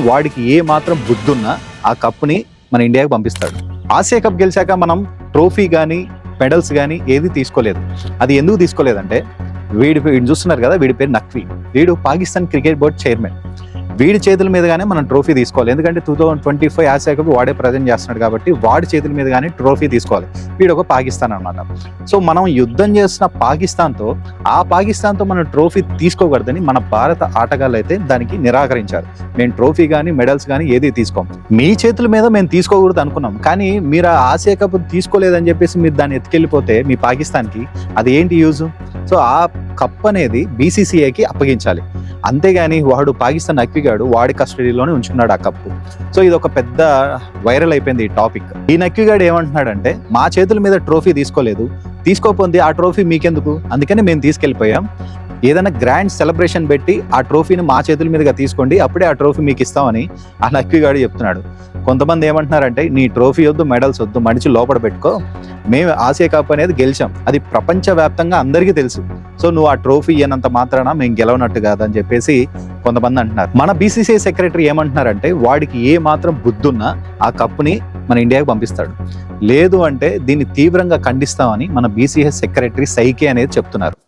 వాడికి ఏ మాత్రం బుద్ధున్నా ఆ కప్ని మన ఇండియాకి పంపిస్తాడు. ఆసియా కప్ గెలిచాక మనం ట్రోఫీ కానీ మెడల్స్ కానీ ఏది తీసుకోలేదు. అది ఎందుకు తీసుకోలేదంటే వీడి వీడు చూస్తున్నారు కదా వీడి పేరు నక్వీ. వీడు పాకిస్తాన్ క్రికెట్ బోర్డ్ చైర్మన్. వీడి చేతుల మీదగానే మనం ట్రోఫీ తీసుకోవాలి. ఎందుకంటే two thousand twenty five Asia cup వాడే ప్రజెంట్ చేస్తున్నాడు కాబట్టి వాడి చేతుల మీదగానే ట్రోఫీ తీసుకోవాలి. వీడు ఒక పాకిస్తాన్ అన్నమాట. సో మనం యుద్ధం చేస్తున్న పాకిస్తాన్తో ఆ పాకిస్తాన్తో మనం ట్రోఫీ తీసుకోకూడదని మన భారత ఆటగాళ్ళు అయితే దానికి నిరాకరించారు. మేము ట్రోఫీ కానీ మెడల్స్ కానీ ఏది తీసుకోం. మీ చేతుల మీద మేము తీసుకోకూడదు అనుకున్నాం. కానీ మీరు ఆ ఆసియా కప్ తీసుకోలేదని చెప్పేసి మీరు దాన్ని ఎత్తుకెళ్ళిపోతే మీ పాకిస్తాన్కి అది ఏంటి యూజ్? సో ఆ కప్ అనేది బీసీసీఐకి అప్పగించాలి. అంతేగాని వాడు పాకిస్తాన్ నక్విగాడు వాడి కస్టడీలోనే ఉంచుకున్నాడు ఆ కప్పు. సో ఇది ఒక పెద్ద వైరల్ అయిపోయింది ఈ టాపిక్. ఈ నక్విగాడు ఏమంటున్నాడంటే మా చేతుల మీద ట్రోఫీ తీసుకోలేదు. తీసుకోపోంది ఆ ట్రోఫీ మీకెందుకు? అందుకని మేము తీసుకెళ్ళిపోయాం. ఏదైనా గ్రాండ్ సెలబ్రేషన్ పెట్టి ఆ ట్రోఫీని మా చేతుల మీదుగా తీసుకోండి అప్పుడే ఆ ట్రోఫీ మీకు ఇస్తామని ఆ నక్విగాడు చెప్తున్నాడు. కొంతమంది ఏమంటున్నారంటే నీ ట్రోఫీ వద్దు మెడల్స్ వద్దు మడిచి లోపల పెట్టుకో. మేము ఆసియా కప్ అనేది గెలిచాం. అది ప్రపంచవ్యాప్తంగా అందరికీ తెలుసు. సో నువ్వు ఆ ట్రోఫీ ఇయ్యనంత మాత్రాన మేము గెలవనట్టు కాదని చెప్పేసి కొంతమంది అంటున్నారు. మన బీసీసీఐ సెక్రటరీ ఏమంటున్నారంటే వాడికి ఏ మాత్రం బుద్ధున్నా ఆ కప్పుని మన ఇండియాకి పంపిస్తాడు. లేదు అంటే దీన్ని తీవ్రంగా ఖండిస్తామని మన బీసీఎస్ సెక్రటరీ సైకే అనేది చెప్తున్నారు.